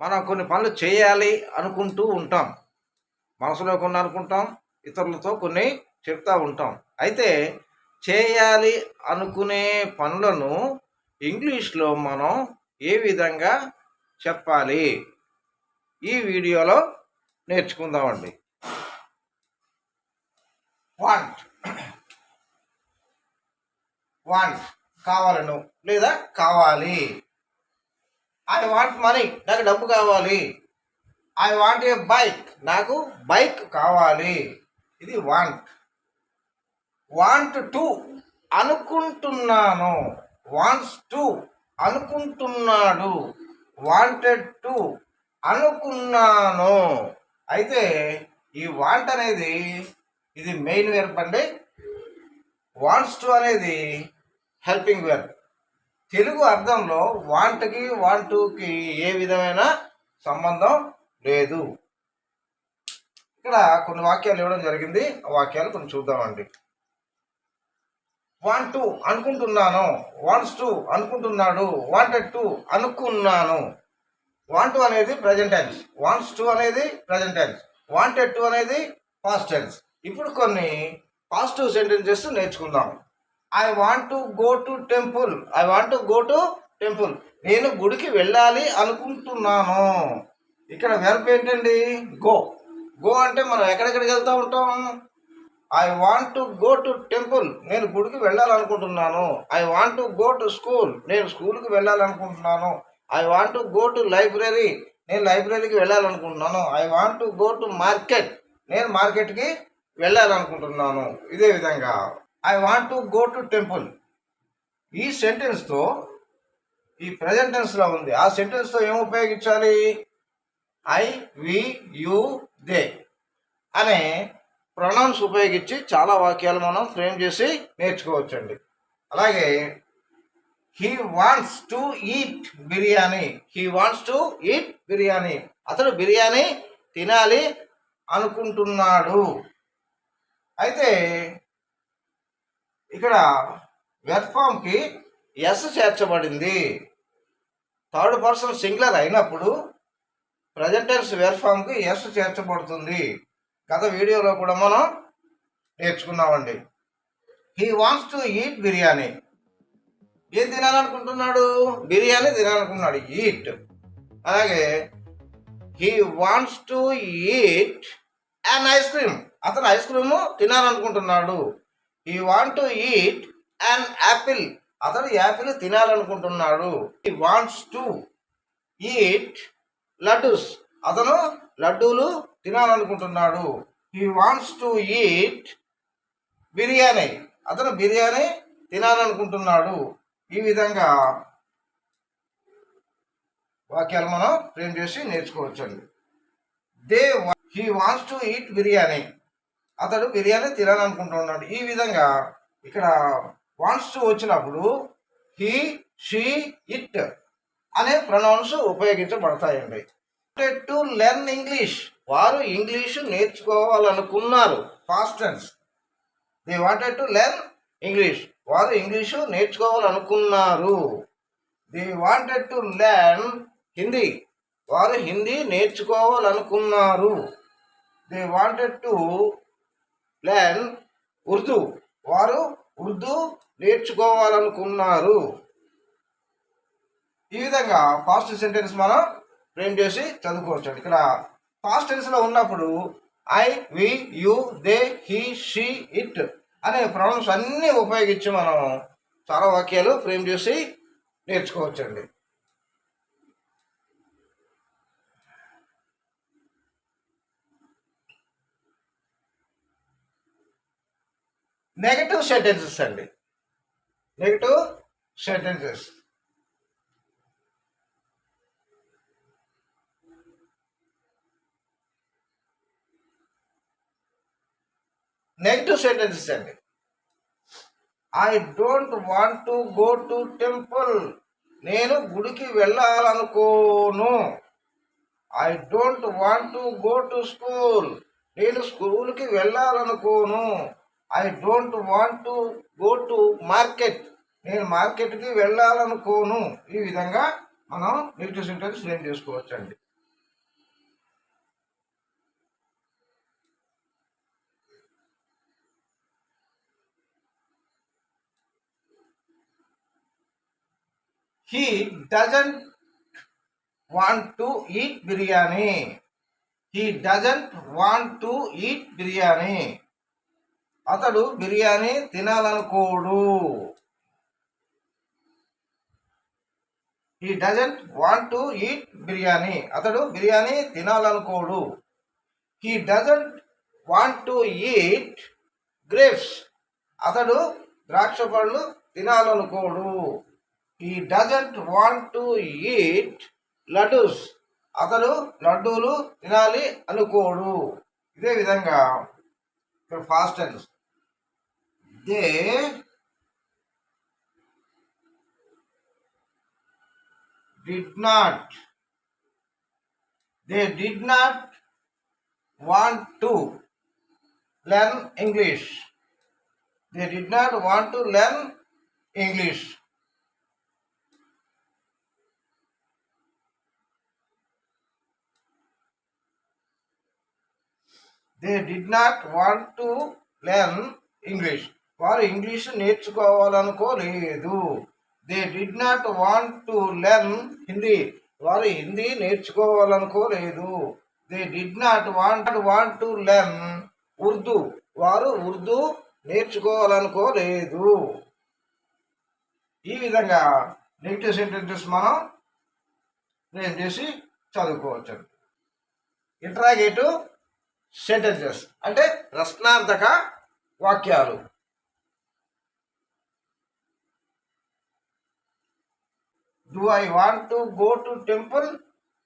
మనం కొన్ని పనులు చేయాలి అనుకుంటూ ఉంటాం. మనసులో కొన్ని అనుకుంటాం ఇతరులతో కొన్ని చెప్తూ ఉంటాం. అయితే చేయాలి అనుకునే పనులను ఇంగ్లీష్లో మనం ఏ విధంగా చెప్పాలి? ఈ వీడియోలో నేర్చుకుందామండి. వాంట్ వాంట్ కావాలను లేదా కావాలి? ఐ వాంట్ మనీ నాకు డబ్బు కావాలి. ఐ వాంట్ ఏ బైక్ నాకు బైక్ కావాలి. ఇది వాంట్ వాంట్ టు అనుకుంటున్నాను. వాంట్స్ టు అనుకుంటున్నాడు. వాంటెడ్ టు అనుకున్నాను. అయితే ఈ వాంట్ అనేది ఇది మెయిన్ వెర్బ్ అండి వాంట్స్ టు అనేది హెల్పింగ్ వెర్బ్ తెలుగు అర్థంలో వాంట్కి వాంటుకి ఏ విధమైన సంబంధం లేదు. ఇక్కడ కొన్ని వాక్యాలు ఇవ్వడం జరిగింది. ఆ వాక్యాలు కొన్ని చూద్దామండి. వాంట్ టు అనుకుంటున్నాను. వాంట్స్ టు అనుకుంటున్నాడు. వాంటెడ్ టు అనుకున్నాను. వాంట్ అనేది ప్రజెంట్ టెన్స్ వాంట్స్ టు అనేది ప్రజెంట్ టెన్స్ వాంటెడ్ టు అనేది పాస్ట్ టెన్స్ ఇప్పుడు కొన్ని పాజిటివ్ సెంటెన్సెస్ నేర్చుకుందాం. I want to go to temple I want to go to temple నేను గుడికి వెళ్ళాలి అనుకుంటున్నాను. ఇక్కడ వెర్బ్ ఏంటండి? గో గో అంటే మనం ఎక్కడెక్కడికి వెళ్తూ ఉంటాం? I want to go to temple నేను గుడికి వెళ్ళాలనుకుంటున్నాను. I want to go to school నేను స్కూల్కి వెళ్ళాలనుకుంటున్నాను. I want to go to library నేను లైబ్రరీకి వెళ్ళాలనుకుంటున్నాను. I want to go to market నేను మార్కెట్కి వెళ్ళాలనుకుంటున్నాను. ఇదే విధంగా. I want to go to temple ఈ సెంటెన్స్తో ఈ ప్రజెంట్ టెన్స్లో ఉంది. ఆ సెంటెన్స్తో ఏం ఉపయోగించాలి? ఐ వి యు దే అనే ప్రొనౌన్స్ ఉపయోగించి చాలా వాక్యాలు మనం ఫ్రేమ్ చేసి నేర్చుకోవచ్చండి. అలాగే he wants to eat biryani. He wants to eat biryani. అతడు బిర్యానీ తినాలి అనుకుంటున్నాడు. అయితే ఇక్కడ వెర్ఫామ్కి ఎస్ చేర్చబడింది. థర్డ్ పర్సన్ సింగులర్ అయినప్పుడు ప్రజెంటెన్స్ వెర్ఫామ్కి ఎస్ చేర్చబడుతుంది. గత వీడియోలో కూడా మనం నేర్చుకున్నామండి. He wants to eat biryani. ఏం తినాలనుకుంటున్నాడు? బిర్యానీ తినాలనుకున్నాడు ఈట్ అలాగే he wants to eat and ice cream అతను ice cream తినాలనుకుంటున్నాడు. He want to eat and apple అతడు apple తినాలనుకుంటున్నాడు. He wants to eat laddoos అతను లడ్డూలు తినాలనుకుంటున్నాడు. He wants to eat biryani. అతను బిర్యానీ తినాలనుకుంటున్నాడు. ఈ విధంగా వాక్యాలు మనం ప్రేమ్ చేసి నేర్చుకోవచ్చండి. They he wants to eat biryani. అతడు బిర్యానీ తినాలనుకుంటున్నాడు ఈ విధంగా ఇక్కడ వాన్స్ టు వచ్చినప్పుడు హీ షీ ఇట్ అనే ప్రొనౌన్స్ ఉపయోగించబడతాయండి. టు లెర్న్ ఇంగ్లీష్ వారు English నేర్చుకోవాలనుకున్నారు. Past tense they wanted to learn English వారు English నేర్చుకోవాలనుకున్నారు. They wanted to learn Hindi వారు Hindi నేర్చుకోవాలనుకున్నారు. They wanted to learn Urdu. వారు ఉర్దూ నేర్చుకోవాలనుకున్నారు. ఈ విధంగా పాస్ట్ సెంటెన్స్ మనం ఫ్రేమ్ చేసి చదువుకోవచ్చు. ఇక్కడ పాస్ట్ టెన్స్లో ఉన్నప్పుడు I we you they he she it అనే ప్రొనౌన్స్ అన్నీ ఉపయోగించి మనం చాలా వాక్యాలు ఫ్రేమ్ చేసి నేర్చుకోవచ్చండి. నెగటివ్ సెంటెన్సెస్ అండి. నెగటివ్ సెంటెన్సెస్ నెగటివ్ సెంటెన్సెస్ అండి. I don't want to go to temple నేను గుడికి వెళ్ళాలనుకోను. I don't want to go to school నేను స్కూల్కి వెళ్ళాలనుకోను. I don't want to go to market నేను మార్కెట్కి వెళ్ళాలనుకోను. ఈ విధంగా మనం నెగిటివ్ సెంటెన్స్ ఫ్రేమ్ చేసుకోవచ్చండి. He doesn't want to eat biryani. He doesn't want to eat biryani. అతడు biryani తినాలనుకోడు. He doesn't want to eat biryani. అతడు biryani తినాలనుకోడు. He doesn't want to eat grapes అతడు ద్రాక్ష పళ్ళు తినాలనుకోడు. He doesn't want to eat laddoos. అతడు లడ్డూలు తినాలి అనుకోడు. ఇదే విధంగా. ఇక్కడ past tense they did not they did not want to learn English. They did not want to learn English. They did not want to learn English. వారు English నేర్చుకోవాలనుకోలేదు. They did not want to learn Hindi వారు Hindi నేర్చుకోవాలనుకోలేదు. They did not want want to learn Urdu వారు ఉర్దూ నేర్చుకోవాలనుకోలేదు. ఈ విధంగా negative sentences మనం నేను చేసి చదువుకోవచ్చు. Interrogative sentences అంటే రత్నార్థక వాక్యాలు. Do I want to go to temple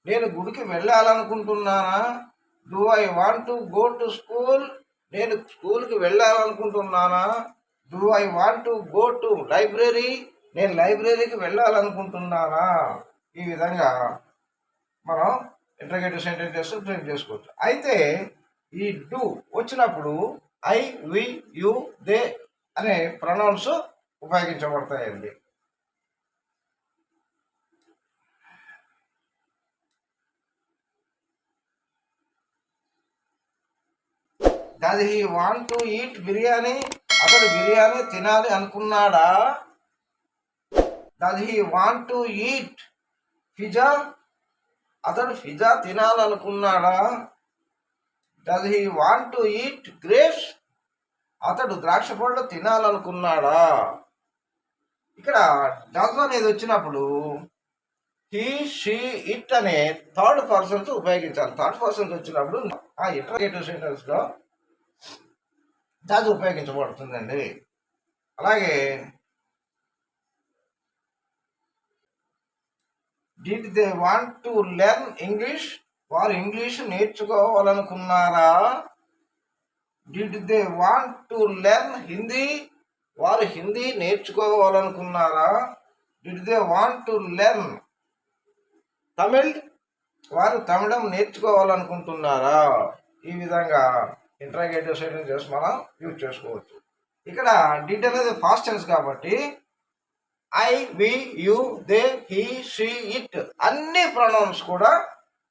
నేను గుడికి వెళ్ళాలనుకుంటున్నానా? Do I want to go to school నేను స్కూల్కి వెళ్ళాలనుకుంటున్నానా? Do I want to go to library నేను లైబ్రరీకి వెళ్ళాలనుకుంటున్నానా? ఈ విధంగా మనం ఇంటర్గేటివ్ సెంటెన్సెస్ ట్రైన్ చేసుకోవచ్చు. అయితే ఈ డూ వచ్చినప్పుడు ఐ వి యు దే అనే pronouns ఉపయోగించబడతాయండి. Does he want to eat biryani. అతడు బిర్యానీ తినాలి అనుకున్నాడా? Does he want to eat pizza అతడు pizza తినాలనుకున్నాడా? Does he want to eat grapes అతడు ద్రాక్ష పళ్ళు తినాలనుకున్నాడా? ఇక్కడ డజ్ అనేది వచ్చినప్పుడు హీ షీ ఇట్ అనే థర్డ్ పర్సన్స్ ఉపయోగించాలి. థర్డ్ పర్సన్ వచ్చినప్పుడు ఆ ఇంటర్గేటివ్ సెంటెన్స్లో దాది ఉపయోగించబడుతుందండి. అలాగే did they want to learn English వారు English నేర్చుకోవాలనుకున్నారా? Did they want to learn Hindi వారు Hindi నేర్చుకోవాలనుకున్నారా? Did they want to learn Tamil వారు తమిళం నేర్చుకోవాలనుకుంటున్నారా? ఈ విధంగా ఇంట్రాగేటివ్ సెంటెన్సెస్ మనం యూజ్ చేసుకోవచ్చు. ఇక్కడ డీటెయిల్ అనేది ఫాస్ట్ టెన్స్ కాబట్టి I we you they he she it అన్ని ప్రొనౌన్స్ కూడా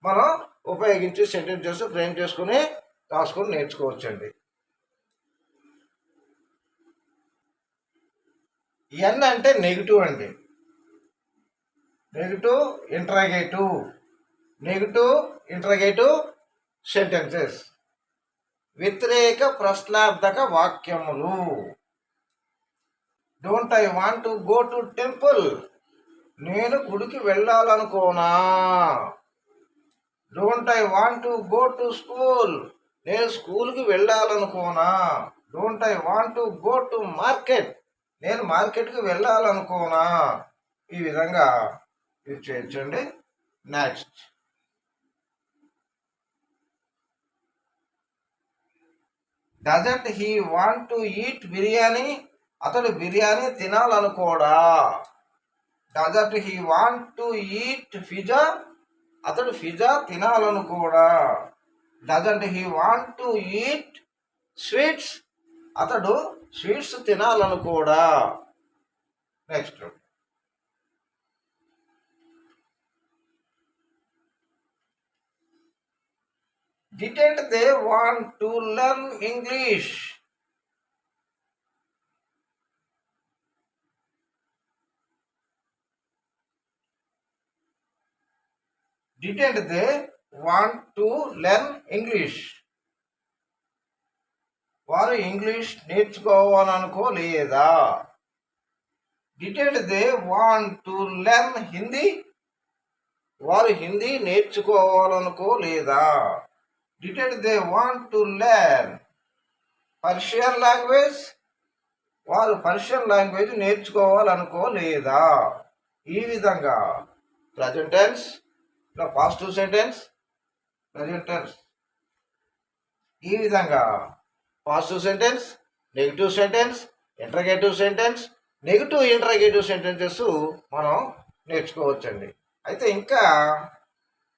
మనం ఉపయోగించి సెంటెన్సెస్ ఫ్రేమ్ చేసుకుని రాసుకొని నేర్చుకోవచ్చండి. ఎన్ అంటే నెగిటివ్ అండి. Negative interrogative negative interrogative sentences వ్యతిరేక ప్రశ్నార్థక వాక్యములు. Don't I want to go to temple నేను గుడికి వెళ్ళాలనుకోనా? Don't I want to go to school నేను స్కూల్కి వెళ్ళాలనుకోనా? Don't I want to go to market నేను మార్కెట్కి వెళ్ళాలనుకోనా? ఈ విధంగా ఇది చేయించండి next doesn't he want to eat biryani అతడు biryani తినాలనుకోడా? Doesn't he want to eat pizza అతడు pizza తినాలనుకోడా? Doesn't he want to eat sweets అతడు sweets తినాలనుకోడా? Next Didn't they want to learn English? Didn't they want to learn English? వారు English నేర్చుకోవాలనుకోలేదా didn't they want to learn Hindi వారు Hindi నేర్చుకోవాలనుకోలేదా didn't they want to learn Persian language వారు Persian language నేర్చుకోవాలనుకోలేదా? ఈ విధంగా present tense positive sentence present tense ఈ విధంగా positive sentence negative sentence interrogative sentence negative interrogative sentences మనం నేర్చుకోవచ్చండి. అయితే ఇంకా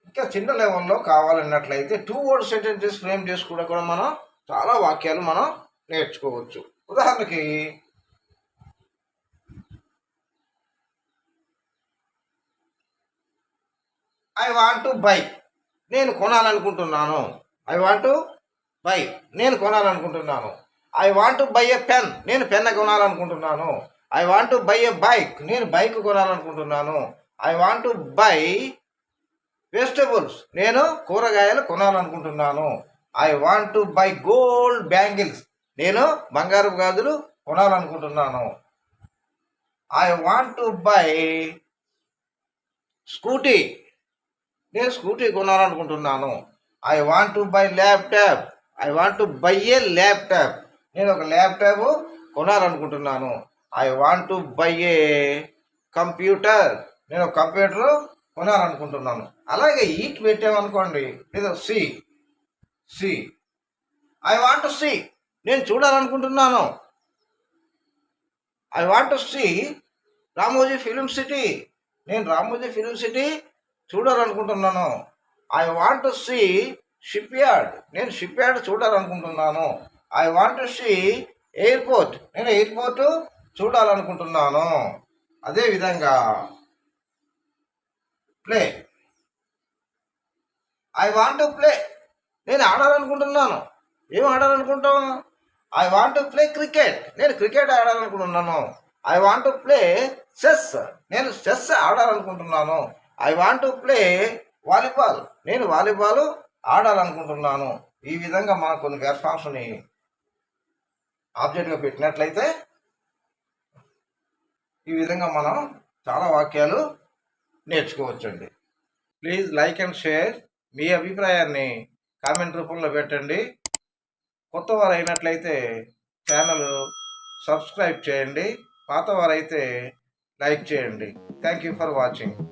ఇంకా చిన్న లెవెల్లో కావాలన్నట్లయితే టూ వర్డ్ సెంటెన్సెస్ ఫ్రేమ్ చేసుకుంటే కూడా మనం చాలా వాక్యాలు మనం నేర్చుకోవచ్చు. ఉదాహరణకి ఐ వాంట్ టు బై నేను కొనాలనుకుంటున్నాను. ఐ వాంట్ టు బై నేను కొనాలనుకుంటున్నాను. I want buy a pen నేను pen కొనాలనుకుంటున్నాను. I want buy a bike నేను బైక్ కొనాలనుకుంటున్నాను. ఐ వాంట్ బై వెజిటబుల్స్ నేను కూరగాయలు కొనాలనుకుంటున్నాను. I want to buy gold bangles నేను బంగారు గాజులు కొనాలనుకుంటున్నాను. I want to buy scooty నేను scooty కొనాలనుకుంటున్నాను. I want to buy laptop I want to buy a laptop నేను ఒక laptop కొనాలనుకుంటున్నాను. I want to buy a computer నేను computer కొనాలనుకుంటున్నాను. అలాగే eat పెట్టామనుకోండి లేదా see see I want to see నేను చూడాలనుకుంటున్నాను. I want to see Ramoji film city నేను రామోజీ ఫిలిం సిటీ చూడాలనుకుంటున్నాను. I want to see ship yard నేను షిప్ యార్డ్ చూడాలనుకుంటున్నాను. I want to see airport నేను ఎయిర్పోర్ట్ చూడాలనుకుంటున్నాను. అదేవిధంగా play I want to play నేను ఆడాలనుకుంటున్నాను. ఏం ఆడాలనుకుంటాం I want to play cricket నేను cricket ఆడాలనుకుంటున్నాను. I want to play chess నేను chess ఆడాలనుకుంటున్నాను. I want to play volleyball నేను వాలీబాల్ ఆడాలనుకుంటున్నాను. ఈ విధంగా మనం కొన్ని వెర్ఫామ్స్ని ఆబ్జెక్ట్గా పెట్టినట్లయితే ఈ విధంగా మనం చాలా వాక్యాలు నేర్చుకోవచ్చండి. ప్లీజ్ లైక్ అండ్ షేర్ మీ అభిప్రాయాన్ని కామెంట్ రూపంలో పెట్టండి. కొత్త వారు అయినట్లయితే ఛానల్ సబ్స్క్రైబ్ చేయండి. పాత వారైతే లైక్ చేయండి. Thank you for watching.